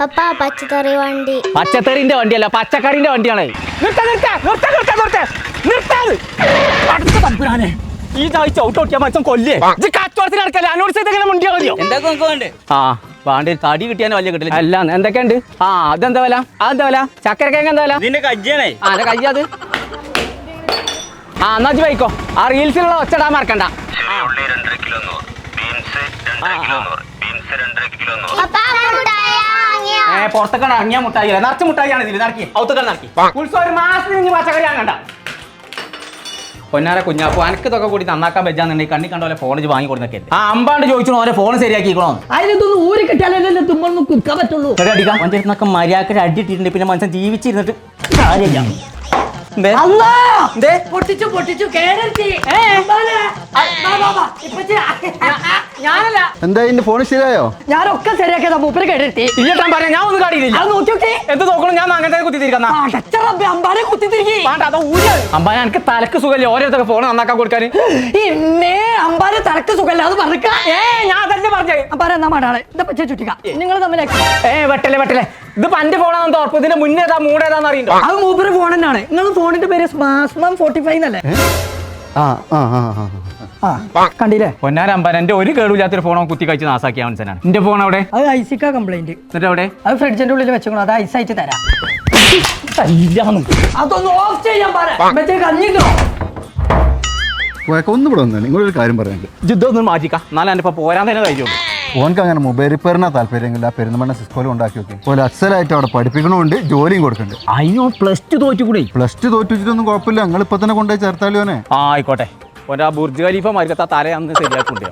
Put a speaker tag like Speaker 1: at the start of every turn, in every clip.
Speaker 1: പപ്പ പച്ചക്കറി വണ്ടി.
Speaker 2: പച്ചക്കറിന്റെ വണ്ടിയല്ല പച്ചക്കറിന്റെ വണ്ടിയാണ്. ഈ ചാഴ്ച ഔട്ട് ഓട്ടിയാ മച്ചം കൊല്ലേ. ഇത് കച്ചവടത്തിന് നടക്കല്ലേ? അനോട് ചെയ്തെങ്ങനെ മുണ്ടിയാ മതിയോ?
Speaker 3: എന്തൊക്കെ വേണ്ടേ?
Speaker 2: ആ. വാണ്ടി തടി കിട്ടിയാൻ വലിയ കിട്ടില്ല. അല്ല എന്തൊക്കെയുണ്ട്? ആ അതെന്താ വില? അതെന്താ വില? ചക്കരക്കേങ്ങ എന്താ വില?
Speaker 3: കജ്ജാണേ
Speaker 2: ആ അതെ. കയ്യത് ആ എന്നാ വൈക്കോ ആ റീൽസിലുള്ള ഒച്ചടാൻ മറക്കണ്ട.
Speaker 1: വാങ്ങിയോ
Speaker 2: ഏ പുറത്തൊക്കെ ഇറങ്ങിയ മുട്ടായി നിറച്ച മുട്ടായിയാണ് ഇതിൽ നടക്കി. ഔത്തുകൾ നടക്കി. ഉത്സവം ഒരു മാസത്തിന് ഇനി പച്ചക്കറി വാങ്ങണ്ട. പൊന്നാര കുഞ്ഞാപ്പു അനക്ക് ഇതൊക്കെ കൂടി നന്നാക്കാൻ വെച്ചാന്നുണ്ടെങ്കിൽ കണ്ണി കണ്ട പോലെ ഫോണിൽ വാങ്ങി കൊടുത്തൊക്കെ ആ അമ്പാണ്ട് ചോദിച്ചോ ഓരോ ഫോൺ ശരിയാക്കിക്കണോ?
Speaker 4: അതിനൊന്നും ഊരി കിട്ടിയാലല്ലേ തുമ്മൊന്നും കുക്കാൻ പറ്റുള്ളൂ.
Speaker 2: അടിക്കാം. മനുഷ്യനൊക്കെ മര്യാദയ്ക്ക് അടിയിട്ടിട്ടുണ്ട് പിന്നെ മനുഷ്യൻ ജീവിച്ചിരുന്നിട്ട് കാര്യമില്ല?
Speaker 4: പൊട്ടിച്ചു പൊട്ടിച്ചു
Speaker 2: ഞാനല്ല.
Speaker 5: എന്താ ഇതിന്റെ ഫോൺ ശരിയായോ?
Speaker 4: ഞാനൊക്കെ ശരിയാക്കിയതാ മൂപ്പര് കേടെടുത്തി
Speaker 2: ഇല്ലട്ടാൻ പറയാം ഞാൻ ഒന്നും കാണിയില്ല
Speaker 4: അത് നോക്കി നോക്കി
Speaker 2: എന്ത് നോക്കണം? ഞാൻ അങ്ങനത്തെ കുത്തി തിരിക്കുന്ന
Speaker 4: അടച്ചറബ് അമ്പാനെ കുത്തി തിരികെ
Speaker 2: അമ്പാൻ എനിക്ക് തലക്ക് സുഖമില്ല ഓരോരുത്തർക്ക് ഫോൺ നന്നാക്കാൻ കൊടുക്കാൻ
Speaker 4: ഇന്നേ അമ്പാനെ തലക്ക് സുഖമില്ല അത് പറഞ്ഞ
Speaker 2: ഏ ഞാൻ പറഞ്ഞേ.
Speaker 4: നിങ്ങൾ തമ്മിൽ
Speaker 2: ഏ വെട്ടല്ലേ വെട്ടല്ലേ. ഇത് പന്റെ ഫോണാണെന്ന് ഉറപ്പ് ഇതിന്റെ മുന്നേതാ മൂടേതാന്ന് അറിയണ്ടോ?
Speaker 4: അത് മൂപ്പര് ഫോൺ തന്നെയാണ്. നിങ്ങൾ ഫോണിന്റെ പേര് സ്മാസ്മം ഫോർട്ടി ഫൈവ് എന്നല്ലേ?
Speaker 5: ആ ആ ആ ആ
Speaker 4: ആ. കണ്ടില്ലേ?
Speaker 2: പൊന്നാര അമ്പാൻ എന്റെ ഒരു കേടുമില്ലാത്തൊരു ഫോൺ കുത്തി കഴിച്ച് നാസാക്കിയ മനസ്സിനാണ് എന്റെ ഫോൺ അവിടെ?
Speaker 4: അത് ഐസിക്ക കംപ്ലൈന്റ്
Speaker 2: എന്നിട്ട് അവിടെ?
Speaker 4: അത് ഫ്രിഡ്ജിന്റെ ഉള്ളിൽ വെച്ചോളൂ അത് ഐസ് അയച്ച് തരാം. അതൊന്ന് ഓഫ് ചെയ്യാൻ പറ. കഞ്ഞിക്കോ
Speaker 5: പോയൊക്കെ ഒന്നും ഇവിടെ വന്നു നിങ്ങളൊരു കാര്യം പറയാനുണ്ട്
Speaker 2: യുദ്ധമൊന്നും മാറ്റിക്കാം. എന്നാലും എന്റെ ഇപ്പൊ പോരാൻ തന്നെ കഴിയുള്ളൂ.
Speaker 5: ഓനക്ക് അങ്ങനെ മൊബൈൽ റിപ്പയറിനാ താല്പര്യമെങ്കിൽ ആ പെരുന്തമണ്ണ സിസ്കോലും ഉണ്ടാക്കി വെക്കും. പോലെ അച്ഛലായിട്ട് അവിടെ പഠിപ്പിക്കണമുണ്ട് ജോലിയും കൊടുക്കുന്നുണ്ട്
Speaker 2: അതിനോ പ്ലസ് ടു തോറ്റുകൂടെ.
Speaker 5: പ്ലസ് ടു തോറ്റുവെച്ചിട്ടൊന്നും കുഴപ്പമില്ല. നിങ്ങൾ ഇപ്പൊ തന്നെ കൊണ്ടുപോയി ചേർത്താലോനെ
Speaker 2: ആ ആയിക്കോട്ടെ. ഒരാ ബുർജ് ഖലീഫ മരിക്കത്ത തലയാന്ന് അന്ന് ശരിയാക്കുണ്ട്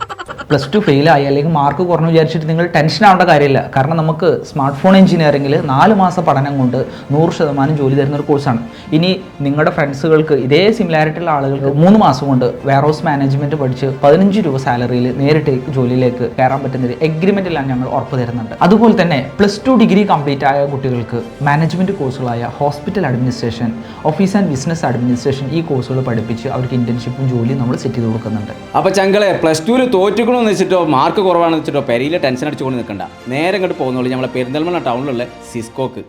Speaker 6: പ്ലസ് ടു ഫെയിലായി അല്ലെങ്കിൽ മാർക്ക് കുറഞ്ഞു വിചാരിച്ചിട്ട് നിങ്ങൾ ടെൻഷൻ ആവേണ്ട കാര്യമില്ല. കാരണം നമുക്ക് സ്മാർട്ട് ഫോൺ എഞ്ചിനീയറിംഗിൽ നാല് മാസ പഠനം കൊണ്ട് നൂറ് ശതമാനം ജോലി തരുന്ന ഒരു കോഴ്സാണ് ഇനി നിങ്ങളുടെ ഫ്രണ്ട്സുകൾക്ക് ഇതേ സിമിലാരിറ്റി ഉള്ള ആളുകൾക്ക് മൂന്ന് മാസം കൊണ്ട് വെയർ ഹൗസ് മാനേജ്മെന്റ് പഠിച്ച് പതിനഞ്ച് രൂപ സാലറിയിൽ നേരിട്ട് ജോലിയിലേക്ക് കയറാൻ പറ്റുന്ന ഒരു എഗ്രിമെന്റിലാണ് ഞങ്ങൾ ഉറപ്പ് തരുന്നുണ്ട്. അതുപോലെ തന്നെ പ്ലസ് ടു ഡിഗ്രി കംപ്ലീറ്റ് ആയ കുട്ടികൾക്ക് management കോഴ്സുകളായ hospital administration office and business administration ഈ കോഴ്സുകൾ പഠിപ്പിച്ച് അവർക്ക് ഇന്റേൺഷിപ്പും ജോലിയും നമ്മൾ സെറ്റ് ചെയ്ത് കൊടുക്കുന്നുണ്ട്.
Speaker 2: അപ്പൊ ചങ്കളെ പ്ലസ് ടുവിൽ തോറ്റുക്കണമെന്ന് വെച്ചിട്ടോ മാർക്ക് കുറവാണെന്ന് വെച്ചിട്ടോ പെരിയിലെ ടെൻഷൻ അടിച്ചുകൊണ്ട് നിൽക്കണ്ട നേരെ ഇങ്ങോട്ട് പോകുന്നുള്ളൂ. നമ്മളെ പെരിന്തൽമണ്ണ ടൗണിലുള്ള സിസ്കോക്ക്.